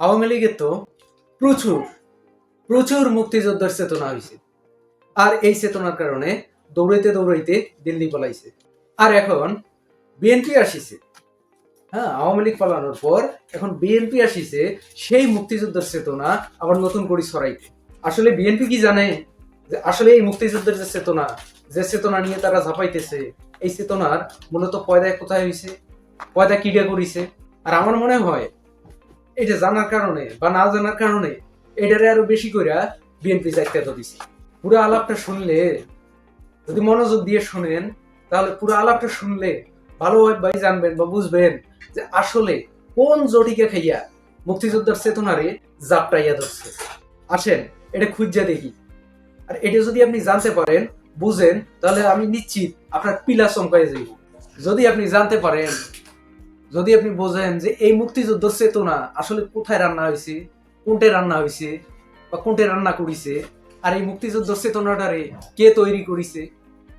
আওয়ামী লীগের তো প্রচুর প্রচুর মুক্তিযোদ্ধার চেতনা হয়েছে আর এই চেতনার কারণে দৌড়াইতে দৌড়াইতে দিল্লি পলাইছে। আর এখন বিএনপি আসিছে। হ্যাঁ আওয়ামী লীগ পালানোর পর এখন বিএনপি আসিছে, সেই মুক্তিযোদ্ধার চেতনা আবার নতুন করে ছড়াইতে। আসলে বিএনপি কি জানে যে আসলে এই মুক্তিযুদ্ধের যে চেতনা যে চেতনা নিয়ে তারা ঝাঁপাইতেছে, এই চেতনার মূলত পয়দায় কোথায় হয়েছে পয়দা কিডা করিছে? আর আমার মনে হয় এটা জানার কারণে বা না জানার কারণে এটারে আরও বেশি করে বিএনপি যাইতে তো দিছে। পুরো আলাপটা শুনলে যদি মনোযোগ দিয়ে শুনেন, তাহলে পুরো আলাপটা শুনলে ভালোভাবে জানবেন বা বুঝবেন যে আসলে কোন জটিকে খাইয়া মুক্তিযোদ্ধার চেতনারে জাপটাইয়া ধরছে। আসেন, এটা খুঁজা দেখি। আর এটা যদি আপনি জানতে পারেন, বুঝেন, তাহলে আমি নিশ্চিত আপনার পিলা চমকায় যাইব। যদি আপনি জানতে পারেন যদি আপনি বোঝেন যে এই মুক্তিযুদ্ধের চেতনা আসলে কোথায় রান্না হয়েছে কোনটে রান্না হয়েছে বা কোনটে রান্না করিছে, আর এই মুক্তিযুদ্ধের চেতনাটারে কে তৈরি করিছে,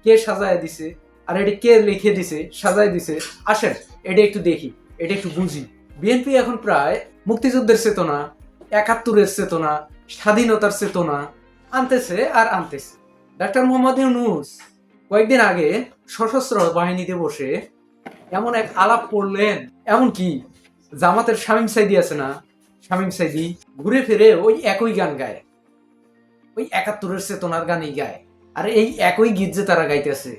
কে সাজায় দিছে, আর এটা কে লিখে দিছে, সাজায় দিছে, আসেন, এটা একটু দেখি, এটা একটু বুঝি। বিএনপি এখন প্রায় মুক্তিযুদ্ধের চেতনা, একাত্তরের চেতনা, স্বাধীনতার চেতনা আনতেছে আর আনতেছে। ডাক্তার মোহাম্মদ ইউনুস কয়েকদিন আগে সশস্ত্র বাহিনীতে বসে এমন এক আলাপ করলেন, এমন কি? জামাতের শামীম সাইদি আছে না? শামীম সাইদি ঘুরে ফিরে ওই একই গান গায়। ওই একাত্তরের চেতনার গানই গায়। আর এই একই গীত যে তারা গাইতেছে,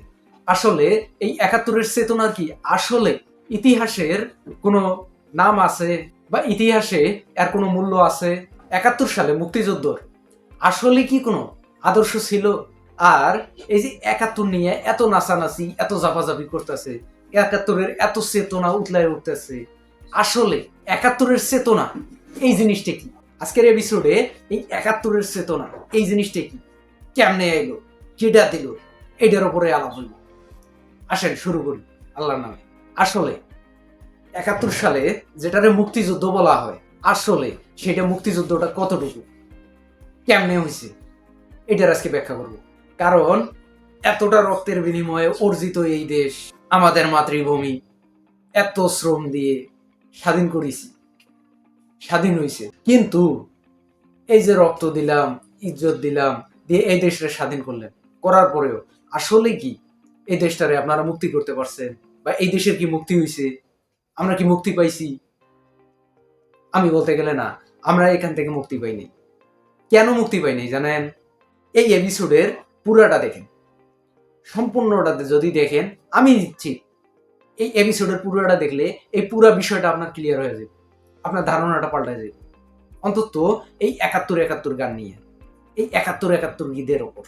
আসলে এই একাত্তরের চেতনার কি? আসলে ইতিহাসের কোনো নাম আছে বা ইতিহাসে এর কোনো মূল্য আছে? একাত্তর সালে মুক্তিযুদ্ধর আসলে কি কোনো আদর্শ ছিল? আর এই যে একাত্তর নিয়ে এত নাচানাচি, এত জাপাজাপি করতেছে একাত্তরের এত চেতনা উতলায় উঠতেছে। আসলে একাত্তরের চেতনা, এই জিনিসটা কি? আজকের এপিসোডে এই একাত্তরের চেতনা, এই জিনিসটা কি? কেমনে এলো? কেডা দিল? এটার উপরে আলাপ হইল। আসেন, শুরু করি আল্লাহর নামে। আসলে একাত্তর সালে যেটারে মুক্তিযুদ্ধ বলা হয়, আসলে সেটা মুক্তিযুদ্ধটা কতটুকু? কেমনে হয়েছে এটার আজকে ব্যাখ্যা করব। কারণ এতটা রক্তের বিনিময়ে অর্জিত এই দেশ আমাদের মাতৃভূমি। এত শ্রম দিয়ে স্বাধীন করেছি। স্বাধীন হয়েছে কিন্তু এই যে রক্ত দিলাম, ইজ্জত দিলাম, দিয়ে এই দেশটা স্বাধীন করলেন, করার পরেও আসলে কি এই দেশটারে আপনারা মুক্তি করতে পারছেন? বা এই দেশের কি মুক্তি হয়েছে আমরা কি মুক্তি পাইছি? আমি বলতে গেলে না, আমরা এখান থেকে মুক্তি পাইনি। কেন মুক্তি পাইনি জানেন? এই এপিসোডের পুরাটা দেখেন। সম্পূর্ণটাতে যদি দেখেন, আমি দিচ্ছি। এই এপিসোডের পুরোটা দেখলে এই পুরো বিষয়টা আপনার ক্লিয়ার হয়ে যাবে। আপনার ধারণাটা পাল্টে যাবে। অন্তত এই একাত্তর একাত্তর গান নিয়ে। এই একাত্তর একাত্তর গীতের ওপর।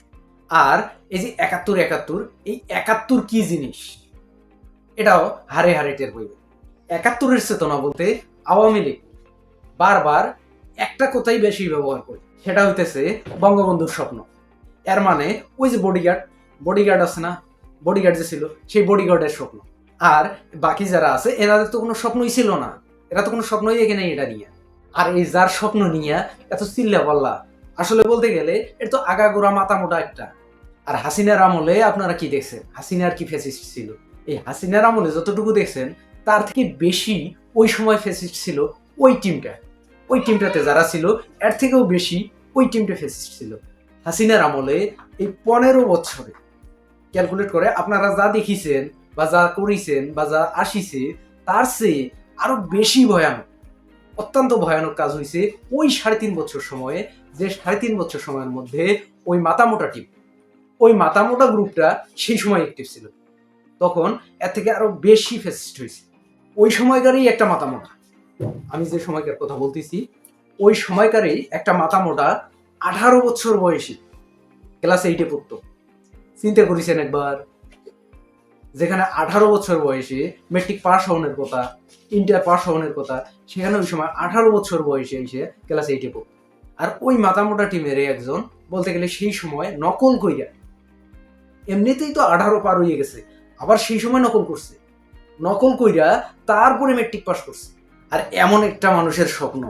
আর এই যে একাত্তর একাত্তর, এই একাত্তর কি জিনিস? এটাও হারে হারে টের বইবে একাত্তরের চেতনা বলতে আওয়ামী লীগ বারবার একটা কথাই বেশি ব্যবহার করে। সেটা হইতেছে বঙ্গবন্ধুর স্বপ্ন। এর মানে ওই যে বডিগার্ড বডিগার্ড আছে না বডিগার্ড যে ছিল, সেই বডিগার্ডের স্বপ্ন। আর বাকি যারা আছে এনাদের তো কোনো স্বপ্নই ছিল না। এরা তো কোনো স্বপ্নই এখানে এটা নিয়ে। আর এই যার স্বপ্ন নিয়ে এত চিল্লা পাল্লা আসলে বলতে গেলে এটা তো আগাগোড়া মাথা মোটা একটা। আর হাসিনার আমলে আপনারা কি দেখছেন? হাসিনার কি ফেসিস্ট ছিল? এই হাসিনার আমলে যতটুকু দেখছেন, তার থেকে বেশি ওই সময় ফেসিস্ট ছিল ওই টিমটা ওই টিমটাতে যারা ছিল, এর থেকেও বেশি ওই টিমটা ফেসিস্ট ছিল। হাসিনার আমলে এই পনেরো বছরে ক্যালকুলেট করে আপনারা যা দেখিছেন বা যা করেছেন বা যা আসিছে, তার চেয়ে আরও বেশি ভয়ানক, অত্যন্ত ভয়ানক কাজ হয়েছে ওই সাড়ে তিন বছর সময়ে, যে সাড়ে তিন বছর সময়ের মধ্যে ওই মাতামোটা টিম ওই মাতামোটা গ্রুপটা সেই সময় অ্যাক্টিভ ছিল। তখন এর থেকে আরও বেশি ফেসিস্ট হয়েছে ওই সময়কারই একটা মাতামোটা। আমি যে সময়কার কথা বলতেছি, ওই সময়কারেই একটা মাতামোটা আঠারো বছর বয়সী ক্লাস এইটে পড়তো। চিন্তা করেছেন একবার? যেখানে আঠারো বছর বয়সে মেট্রিক পাস হওয়ার কথা, ইন্টার পাস হওয়ার কথা, সেখানে ওই সময় আঠারো বছর বয়সে এসে ক্লাস এইটে পড়তো। আর ওই মাতামোটা টিমের একজন বলতে গেলে সেই সময় নকল কইরা, এমনিতেই তো আঠারো পার হয়ে গেছে, আবার সেই সময় নকল করছে। নকল কইরা তারপরে মেট্রিক পাস করছে। আর এমন একটা মানুষের স্বপ্ন,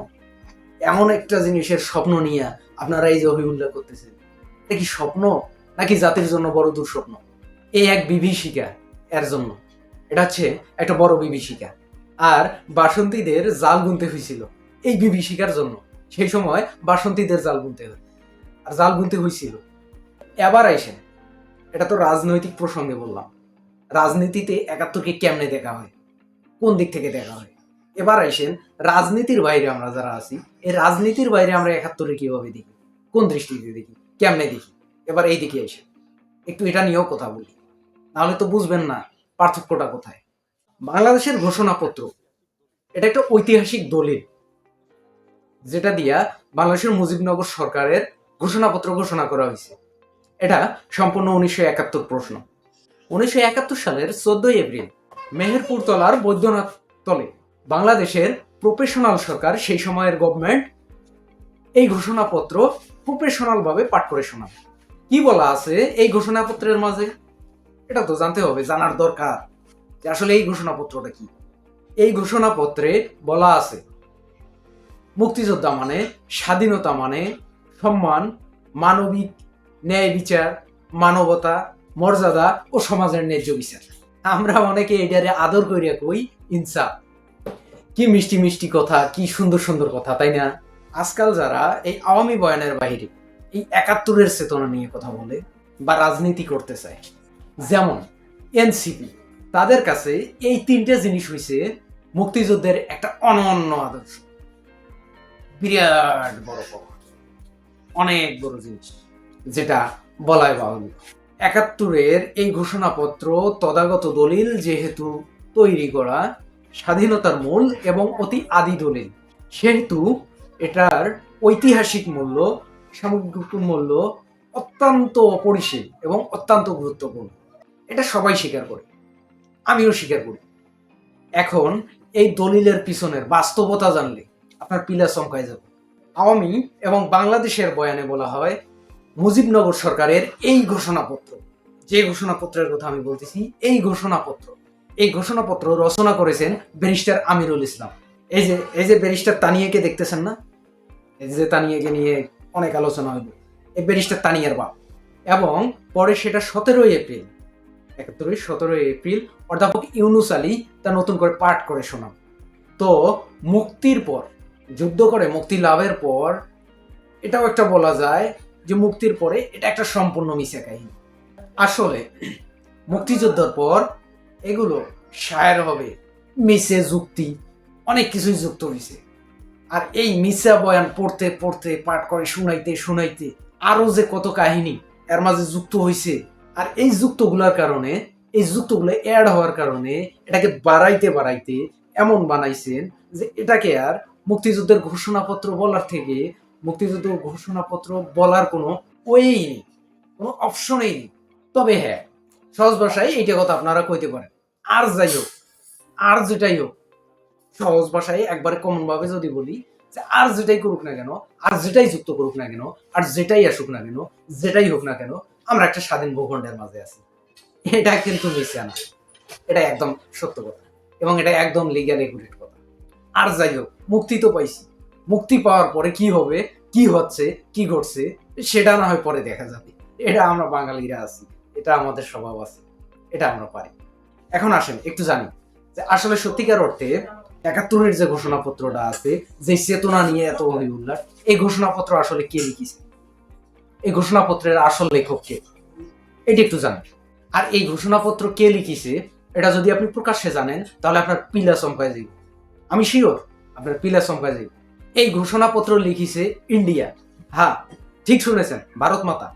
এমন একটা জিনিসের স্বপ্ন নিয়ে আপনারা এই যে অভিউল্লাহ করতেছেন। এটা কি স্বপ্ন? নাকি জাতির জন্য বড় দুঃস্বপ্ন? এই এক বিভীষিকা, এর জন্য। এটা হচ্ছে একটা বড় বিভীষিকা। আর বাসন্তীদের জাল গুনতে হয়েছিল এই বিভীষিকার জন্য। সেই সময় বাসন্তীদের জাল হয়। আর জাল গুনতে হয়েছিল এবার আইসেন। এটা তো রাজনৈতিক প্রসঙ্গে বললাম। রাজনীতিতে একাত্তরকে কেমনে দেখা হয়? কোন দিক থেকে দেখা হয়? এবার আইসেন রাজনীতির বাইরে আমরা যারা আছি, এই রাজনীতির বাইরে আমরা একাত্তরে কীভাবে দেখি? কোন দৃষ্টিতে দেখি? কেমনে দেখি? এবার এই দিকে এসে একটু এটা নিয়েও কথা বলি। নাহলে তো বুঝবেন না পার্থক্যটা কোথায়। বাংলাদেশের ঘোষণাপত্র, এটা একটা ঐতিহাসিক দলিল, যেটা দিয়া বাংলাদেশের মুজিবনগর সরকারের ঘোষণাপত্র ঘোষণা করা হয়েছে। এটা সম্পূর্ণ উনিশশো একাত্তর প্রশ্ন। উনিশশো একাত্তর সালের চোদ্দই এপ্রিল মেহেরপুর তলার বৈদ্যনাথ তলে বাংলাদেশের প্রফেশনাল সরকার, সেই সময়ের গভর্নমেন্ট এই ঘোষণাপত্র প্রফেশনাল ভাবে পাঠ করে শোনায় কি বলা আছে এই ঘোষণাপত্রের মাঝে? এটা তো জানতে হবে, জানার দরকার। যে আসলে এই ঘোষণাপত্রটা কি? এই ঘোষণাপত্রে বলা আছে, মুক্তিযোদ্ধা মানে স্বাধীনতা মানে সম্মান, মানবিক ন্যায় বিচার, মানবতা, মর্যাদা ও সমাজের ন্যায্য বিচার। আমরা অনেকে এটারে আদর করিয়া কই ইনসাফ কি মিষ্টি মিষ্টি কথা, কি সুন্দর সুন্দর কথা, তাই না? আজকাল যারা এই আওয়ামী বয়ানের বাইরে এই একাত্তরের চেতনা নিয়ে কথা বলে বা রাজনীতি করতে চায়। যেমন এনসিপি, তাদের কাছে এই তিনটে জিনিস হইছে মুক্তিযুদ্ধের একটা অনন্য আদর্শ। বিরাট বড় অনেক বড় জিনিস, যেটা বলাই বাহুল্য। একাত্তরের এই ঘোষণাপত্র তদাগত দলিল যেহেতু তৈরি করা স্বাধীনতার মূল এবং অতি আদি দলিল, সেহেতু এটার ঐতিহাসিক মূল্য সামগ্রিক মূল্য অত্যন্ত অপরিসীম এবং অত্যন্ত গুরুত্বপূর্ণ। এটা সবাই স্বীকার করে। আমিও স্বীকার করি। এখন এই দলিলের পিছনের বাস্তবতা জানলে আপনার পিলা চমকায় যাবে। আওয়ামী এবং বাংলাদেশের বয়ানে বলা হয়, মুজিবনগর সরকারের এই ঘোষণাপত্র, যে ঘোষণাপত্রের কথা আমি বলতেছি, এই ঘোষণাপত্র এই ঘোষণাপত্র রচনা করেছেন ব্যারিস্টার আমিরুল ইসলাম। এই যে এই যে ব্যারিস্টার তানিয়াকে দেখতেছেন না? এই যে তানিয়াকে নিয়ে অনেক আলোচনা হইল। এই ব্যারিস্টার তানিয়ার বাপ। এবং পরে সেটা সতেরোই এপ্রিল, একাত্তরই সতেরোই এপ্রিল অধ্যাপক ইউনুস আলী তা নতুন করে পাঠ করে শোনান। তো মুক্তির পর, যুদ্ধ করে মুক্তি লাভের পর, এটাও একটা বলা যায় যে মুক্তির পরে এটা একটা সম্পূর্ণ মিশা কাহিনী। আসলে মুক্তিযুদ্ধের পর এগুলো শায়ের হবে, মিশে, যুক্তি, অনেক কিছুই যুক্ত হয়েছে আর এই মিশা বয়ান পড়তে পড়তে, পাঠ করে, শুনাইতে শুনাইতে আরও যে কত কাহিনী এর মাঝে যুক্ত হয়েছে আর এই যুক্তগুলোর কারণে, এই যুক্তগুলো অ্যাড হওয়ার কারণে এটাকে বাড়াইতে বাড়াইতে এমন বানাইছেন যে এটাকে আর মুক্তিযুদ্ধের ঘোষণাপত্র বলার থেকে মুক্তিযুদ্ধের ঘোষণাপত্র বলার কোনো ওয়েই নেই, কোনো অপশনেই নেই। তবে হ্যাঁ সহজ ভাষায় এইটা কথা আপনারা কইতে পারেন। আর যাই হোক, আর যেটাই হোক সহজ ভাষায় একবারে কমন ভাবে যদি বলি যে আর যেটাই করুক না কেন, আর যেটাই যুক্ত করুক না কেন, আর যেটাই আসুক না কেন, যেটাই হোক না কেন, আমরা একটা স্বাধীন ভূখণ্ডের মাঝে আছি। এটা কিন্তু মিশে না। এটা একদম সত্য কথা এবং এটা একদম লিগ্যাল একুরেট কথা। আর যাই হোক, মুক্তি তো পাইছি। মুক্তি পাওয়ার পরে কি হবে, কি হচ্ছে, কি ঘটছে, সেটা না হয় পরে দেখা যাবে। এটা আমরা বাঙালিরা আছি। এটা আমাদের স্বভাব আছে। এটা আমরা পারি। এখন আসেন, একটু জানি। যে আসলে সত্যিকার অর্থে একাত্তরের যে ঘোষণাপত্রটা আছে, যে চেতনা নিয়ে এত হই উল্লাস এই ঘোষণাপত্র আসলে কে লিখিছে? এই ঘোষণাপত্রের আসল লেখক কে? এটি একটু জানেন। আর এই ঘোষণাপত্র কে লিখিছে, এটা যদি আপনি প্রকাশ্যে জানেন, তাহলে আপনার পিলা চমকায় যাইব। আমি শিওর, আপনার পিলা চমকায় যাইব। এই ঘোষণাপত্র লিখিছে ইন্ডিয়া। হ্যাঁ ঠিক শুনেছেন, ভারত মাতা।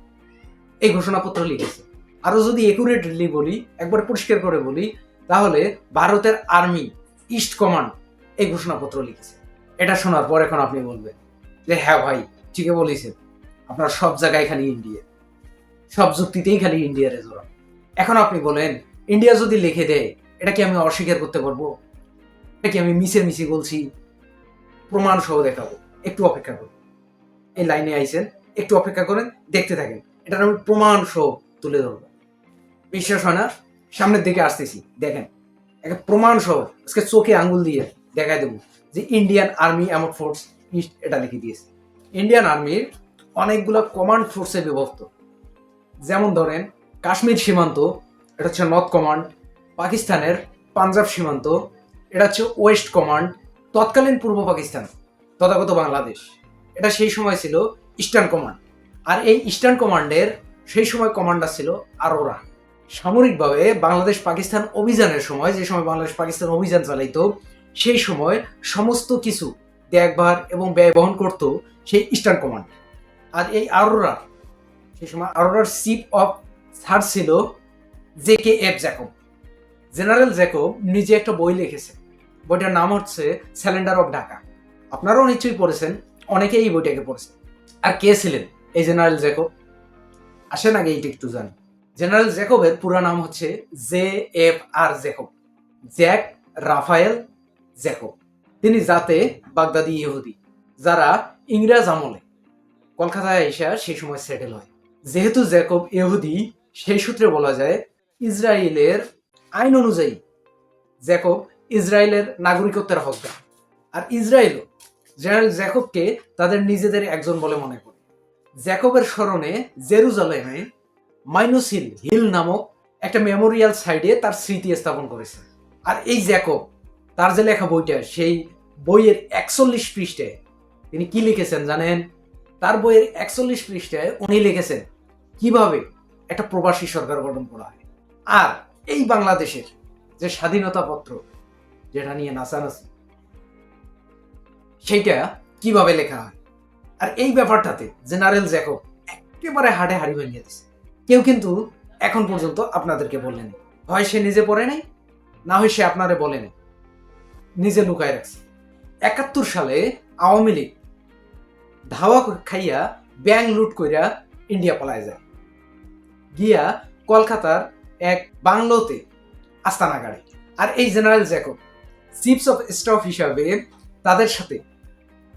এই ঘোষণাপত্র লিখেছে। আরও যদি একুরেটলি বলি, একবার পরিষ্কার করে বলি, তাহলে ভারতের আর্মি ইস্ট কমান্ড এই ঘোষণাপত্র লিখেছে। এটা শোনার পর এখন আপনি বলবেন যে হ্যাঁ ভাই, ঠিকই বলেছেন। আপনার সব জায়গায় খালি ইন্ডিয়া সব যুক্তিতেই খালি ইন্ডিয়ারে জোড়া এখন আপনি বলেন ইন্ডিয়া যদি লিখে দেয়, এটা কি আমি অস্বীকার করতে পারব? এটা কি আমি মিশে মিশে বলছি? প্রমাণ সহ দেখাবো। একটু অপেক্ষা করুন। এই লাইনে আইছেন, একটু অপেক্ষা করেন, দেখতে থাকেন। এটার আমি প্রমাণ সহ তুলে ধরবো। বিশ্বাস হয় না? সামনের দিকে আসতেছি। দেখেন একটা প্রমাণ সহ আজকে চোখে আঙ্গুল দিয়ে দেখাই দেবো যে ইন্ডিয়ান আর্মি এমন ফোর্স ইস্ট এটা লিখে দিয়েছে। ইন্ডিয়ান আর্মির অনেকগুলো কমান্ড ফোর্সে বিভক্ত। যেমন ধরেন, কাশ্মীর সীমান্ত, এটা হচ্ছে নর্থ কমান্ড পাকিস্তানের পাঞ্জাব সীমান্ত, এটা হচ্ছে ওয়েস্ট কমান্ড তৎকালীন পূর্ব পাকিস্তান, তথাগত বাংলাদেশ। এটা সেই সময় ছিল ইস্টার্ন কমান্ড আর এই ইস্টার্ন কমান্ডের সেই সময় কমান্ডার ছিল আরোরা সামরিকভাবে বাংলাদেশ পাকিস্তান অভিযানের সময়, যে সময় বাংলাদেশ পাকিস্তান অভিযান চালাইতো, সেই সময় সমস্ত কিছু দেখভার এবং ব্যয় বহন করত সেই ইস্টার্ন কমান্ড আর এই আরোরা সেই সময় আরোরার চিফ অফ স্যার ছিল J K F Jacob general Jacob নিজে একটা বই লিখেছে। বইটার নাম হচ্ছে স্যালেন্ডার অফ ঢাকা আপনারাও নিশ্চয়ই পড়েছেন, অনেকেই এই বইটাকে পড়েছেন। আর কে ছিলেন এই জেনারেল জ্যাকব আসেন আগে এইটা একটু জানি। জেনারেল জ্যাকবের পুরো নাম হচ্ছে J F R Jacob. Jack Rafael Jacob. তিনি জাতে বাগদাদি ইহুদি, যারা ইংরেজ আমলে কলকাতায় এসে সেই সময় সেটেল হয়। যেহেতু জ্যাকব ইহুদি, সেই সূত্রে বলা যায় ইসরায়েলের আইন অনুযায়ী জ্যাকব ইসরায়েলের নাগরিকত্বের হকদার। আর ইসরায়েলও জেনারেল জ্যাকবকে তাদের নিজেদের একজন বলে মনে করে। জ্যাকবের স্মরণে জেরুজালেমে মাইনুস হিল হিল নামক একটা মেমোরিয়াল সাইডে তার স্মৃতি স্থাপন করেছে। আর এই জ্যাকব, তার যে লেখা বইটা, সেই বইয়ের একচল্লিশ পৃষ্ঠায় তিনি কি লিখেছেন জানেন? তার বইয়ের একচল্লিশ পৃষ্ঠায় উনি লিখেছেন, কীভাবে একটা প্রবাসী সরকার গঠন করা হয়? আর এই বাংলাদেশের যে স্বাধীনতা পত্র, যেটা নিয়ে নাচানাচি, সেইটা কীভাবে লেখা হয়? আর এই ব্যাপারটাতে জেনারেল জ্যাকব একেবারে হাড়ে হাড়ি ভেঙে দিছে কেউ কিন্তু এখন পর্যন্ত আপনাদেরকে বললেন হয় সে নিজে পড়ে নাই, না হয় সে আপনারে বলেনি নিজে লুকায় রাখছে। একাত্তর সালে আওয়ামী লীগ ধাওয়া খাইয়া ব্যাং লুট কইরা ইন্ডিয়া পালায় যায়। গিয়া কলকাতার এক বাংলোতে আস্তানা গাড়ে। আর এই general Jacob chief of staff হিসাবে তাদের সাথে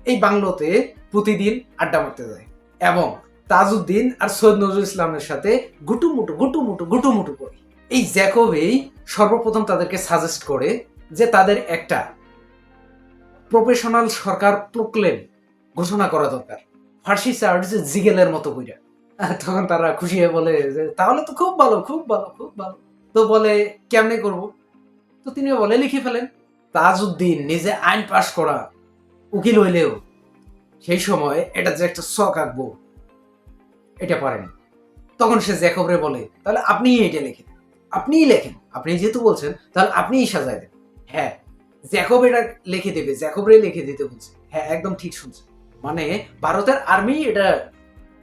এই বাংলোতে প্রতিদিন আড্ডা মারতে যায়। এবং তাজউদ্দিন আর সৈয়দ নজরুল ইসলামের সাথে গুটুমুটু গুটুমুটু গুটুমুটু করে। এই জ্যাকবেই সর্বপ্রথম তাদেরকে সাজেস্ট করে যে তাদের একটা প্রফেশনাল সরকার প্রোক্লেম ঘোষণা করা দরকার। ফার্সি চার্জ জিগেলের মতো কইরা। তখন তারা খুশি হয়ে বলে যে, তাহলে তো খুব ভালো খুব ভালো খুব ভালো। তো বলে, কেমনে করব? তো তিনি বলে, লিখে ফেলেন। তাজউদ্দিন নিজে আইন পাশ করা উকিল হইলেও সেই সময় এটা যে একটা শখ আঁকবো এটা পারেন তখন সে জ্যাকবরে বলে, তাহলে আপনিই এটা লেখেন। আপনিই লেখেন। আপনি যেহেতু বলছেন, তাহলে আপনিই সাজায় দেন। হ্যাঁ জ্যাকব এটা লিখে দেবে জ্যাকবরে লিখে দিতে বলছে। হ্যাঁ একদম ঠিক শুনছে। মানে ভারতের আর্মি এটা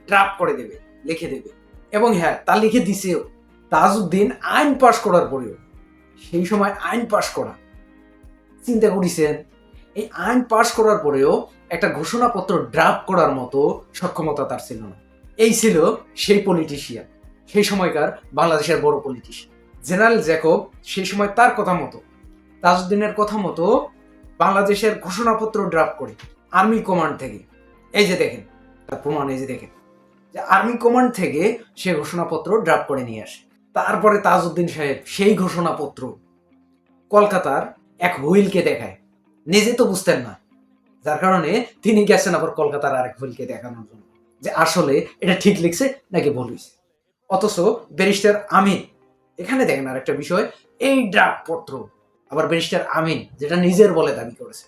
ড্রাফট করে দেবে, লিখে দেবে। এবং হ্যাঁ তা লিখে দিছেও। তাজউদ্দিন আইন পাশ করার পরেও, সেই সময় আইন পাশ করা। চিন্তা করেছেন? এই আইন পাশ করার পরেও একটা ঘোষণাপত্র ড্রাফট করার মতো সক্ষমতা তার ছিল না। এই ছিল সেই পলিটিশিয়ান সেই সময়কার বাংলাদেশের বড় পলিটিশিয়ান জেনারেল জ্যাকব, সেই সময় তার কথা মতো, তাজউদ্দিনের কথা মতো বাংলাদেশের ঘোষণাপত্র ড্রাফট করে আর্মি কমান্ড থেকে। এই যে দেখেন, তার প্রমাণ এই যে দেখেন, যে আর্মি কমান্ড থেকে সে ঘোষণাপত্র ড্রাফট করে নিয়ে আসে। তারপরে তাজউদ্দিন সাহেব সেই ঘোষণাপত্র কলকাতার এক হুইলকে দেখায়। নিজে তো বুঝতেন না, যার কারণে তিনি গেছেন আবার কলকাতার আরেক হুইলকে দেখানোর জন্য। যে আসলে এটা ঠিক লিখছে নাকি ভুল হয়েছে অথচ ব্যারিস্টার আমিন, এখানে দেখেন আর একটা বিষয়, এই ড্রাফট পত্র আবার ব্যারিস্টার আমিন, যেটা নিজের বলে দাবি করেছে,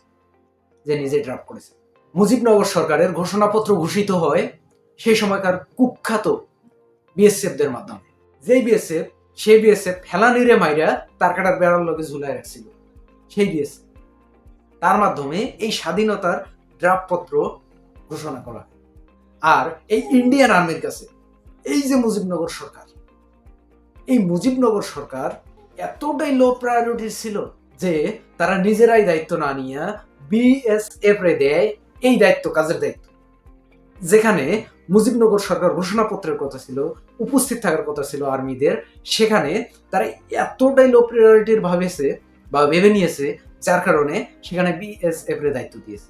যে নিজে ড্রাফট করেছে। মুজিবনগর সরকারের ঘোষণাপত্র ঘোষিত হয় সেই সময়কার কুখ্যাত বিএসএফদের মাধ্যমে। যেই বিএসএফ, সেই বিএসএফ ফেলানিরে মাইরা তার কাটার বেড়ার লগে ঝুলাই রাখছিল। সেই বিএসএফ, তার মাধ্যমে এই স্বাধীনতার ড্রাফট পত্র ঘোষণা করা হয়। আর এই ইন্ডিয়ান আর্মির কাছে, এই যে মুজিবনগর সরকার, এই মুজিবনগর সরকার এতটাই লো প্রায়োরিটি ছিল যে তারা নিজেরাই দায়িত্ব না নিয়ে বিএসএফ রে দেয়, এই দায়িত্ব, কাজের দায়িত্ব। যেখানে মুজিবনগর সরকার ঘোষণাপত্রের কথা ছিল, উপস্থিত থাকার কথা ছিল আর্মিদের, সেখানে তারা এতটাই লো প্রায়োরিটির ভাবেছে বা ভেবে নিয়েছে, যার কারণে সেখানে বিএসএফ রে দায়িত্ব দিয়েছে।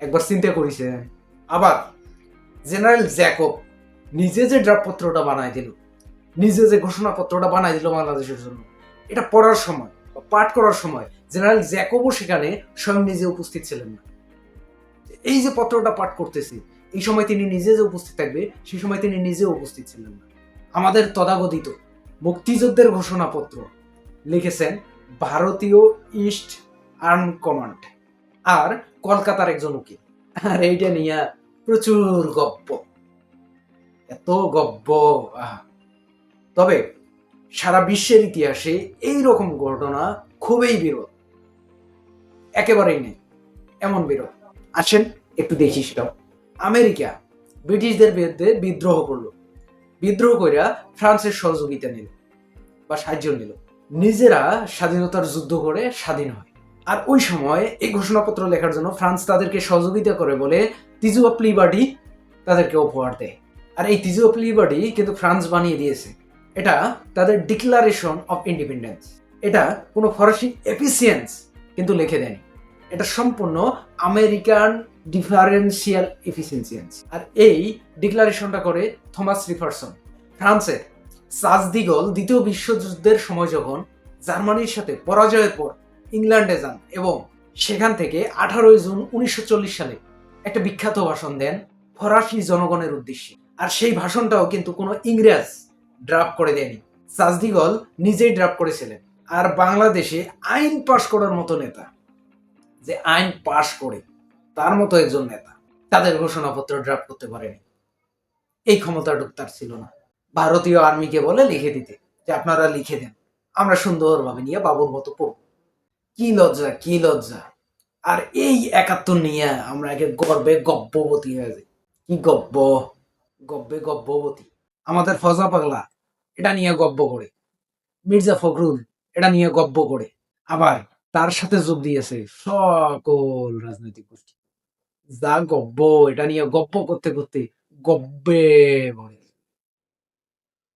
একবার চিন্তা করেছে আবার জেনারেল জ্যাকব নিজে যে ড্রাফটপত্রটা বানায় দিল, নিজে যে ঘোষণাপত্রটা বানায় দিল বাংলাদেশের জন্য, এটা পড়ার সময় বা পাঠ করার সময় জেনারেল জ্যাকবও সেখানে স্বয়ং নিজে উপস্থিত ছিলেন না। এই যে পত্রটা পাঠ করতেছি, এই সময় তিনি নিজে যে উপস্থিত থাকবে, সেই সময় তিনি নিজেও উপস্থিত ছিলেন না। আমাদের তদাগতিত মুক্তিযুদ্ধের ঘোষণাপত্র লিখেছেন ভারতীয় ইস্ট আর্ম কমান্ড আর কলকাতার একজন উকিল। আর এইটা নিয়ে প্রচুর গপ্প। এত গপ্প তবে সারা বিশ্বের ইতিহাসে এই রকম ঘটনা খুবই বিরল। একেবারেই নেই, এমন বিরল। আসেন, একটু দেখি সেটাও আমেরিকা ব্রিটিশদের বিরুদ্ধে বিদ্রোহ করল। বিদ্রোহ কইরা ফ্রান্সের সহযোগিতা নিল বা সাহায্য নিল। নিজেরা স্বাধীনতার যুদ্ধ করে স্বাধীন হয়। আর ওই সময় এই ঘোষণাপত্র লেখার জন্য ফ্রান্স তাদেরকে সহযোগিতা করে বলে তিজু অফ লিবার্টি তাদেরকে উপহার দেয়। আর এই তিজু অফ লিবার্টি কিন্তু ফ্রান্স বানিয়ে দিয়েছে। এটা তাদের ডিক্লারেশন অফ ইন্ডিপেন্ডেন্স এটা কোনো ফরাসি এফিসিয়েন্স কিন্তু লিখে দেয়নি। এটা সম্পূর্ণ আমেরিকান ডিফারেন্সিয়াল এফিসিয়েন্সিয়েন্স আর এই ডিক্লারেশনটা করে থমাস রিফারসন, ফ্রান্সের সাজদিগল দ্বিতীয় বিশ্বযুদ্ধের সময় যখন জার্মানির সাথে পরাজয়ের পর ইংল্যান্ডে যান এবং সেখান থেকে আঠারোই জুন উনিশশো চল্লিশ সালে একটা বিখ্যাত ভাষণ দেন ফরাসি জনগণের উদ্দেশ্যে। আর সেই ভাষণটাও কিন্তু কোনো ইংরেজ ড্রাফট করে দেয়নি। সাজদিগল নিজেই ড্রাফট করেছিলেন। আর বাংলাদেশে আইন পাশ করার মতো নেতা, যে আইন পাশ করে তার মতো একজন নেতা, তাদের ঘোষণাপত্র ড্রাফট করতে পারেনি। এই ক্ষমতাটুক তার ছিল না। ভারতীয় আর্মিকে বলে লিখে দিতে, যে আপনারা লিখে দেন, আমরা সুন্দরভাবে নিয়ে বাবুর মতো পড়ব। কি লজ্জা কি লজ্জা? আর এই একাত্তর নিয়ে আমরা একে গর্বে গব্যবতী হয়ে যাই। কি গব্য গব্বে গব্যবতী আমাদের ফজা পাগলা, এটা নিয়ে গব্য করে। মির্জা ফখরুল, এটা নিয়ে গব্য করে। আবার তার সাথে যোগ দিয়েছে সকল রাজনৈতিক গোষ্ঠী। যা গব্য এটা নিয়ে গপ্প করতে করতে গব্বে ভরে